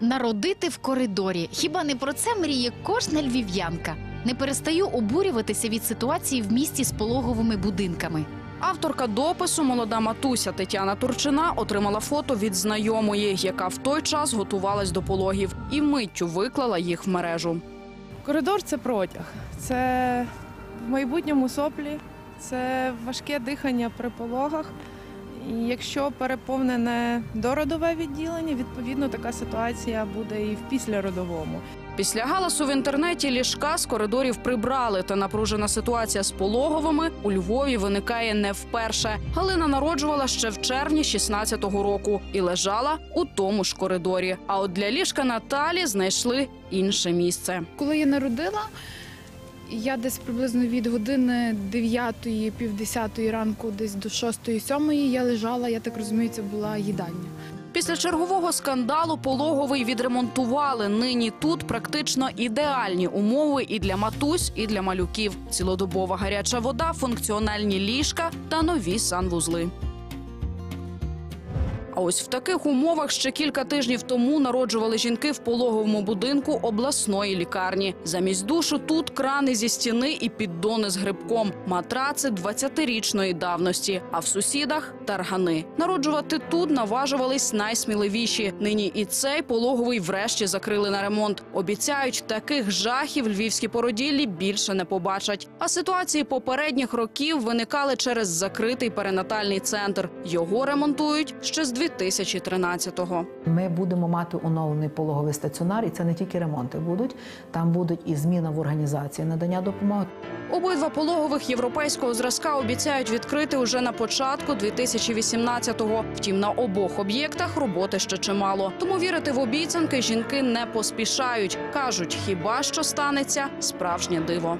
Народити в коридорі. Хіба не про це мріє кожна львів'янка? Не перестаю обурюватися від ситуації в місті з пологовими будинками. Авторка допису молода матуся Тетяна Турчина отримала фото від знайомої, яка в той час готувалась до пологів, і миттю виклала їх в мережу. Коридор це протяг, це в майбутньому соплі, це важке дихання при пологах. І якщо переповнене дородове відділення, відповідно така ситуація буде і в післяродовому. Після галасу в інтернеті ліжка з коридорів прибрали, та напружена ситуація з пологовими у Львові виникає не вперше. Галина народжувала ще в червні 16-го року і лежала у тому ж коридорі. А от для ліжка Наталі знайшли інше місце. Коли я народила, я десь приблизно від години 9 півдесятої ранку, десь до 6-7 я лежала, я так розумію, це була їдальня. Після чергового скандалу пологовий відремонтували. Нині тут практично ідеальні умови і для матусь, і для малюків. Цілодобова гаряча вода, функціональні ліжка та нові санвузли. Ось в таких умовах ще кілька тижнів тому народжували жінки в пологовому будинку обласної лікарні. Замість душу тут крани зі стіни і піддони з грибком, матраци 20-річної давності. А в сусідах таргани. Народжувати тут наважувались найсміливіші. Нині і цей пологовий врешті закрили на ремонт. Обіцяють, таких жахів львівські породіллі більше не побачать. А ситуації попередніх років виникали через закритий перинатальний центр. Його ремонтують ще з 2013-го. Ми будемо мати оновлений пологовий стаціонар, і це не тільки ремонти будуть. Там будуть і зміна в організації надання допомоги. Обидва пологових європейського зразка обіцяють відкрити уже на початку 2018-го. Втім, на обох об'єктах роботи ще чимало. Тому вірити в обіцянки жінки не поспішають. кажуть, хіба що станеться справжнє диво.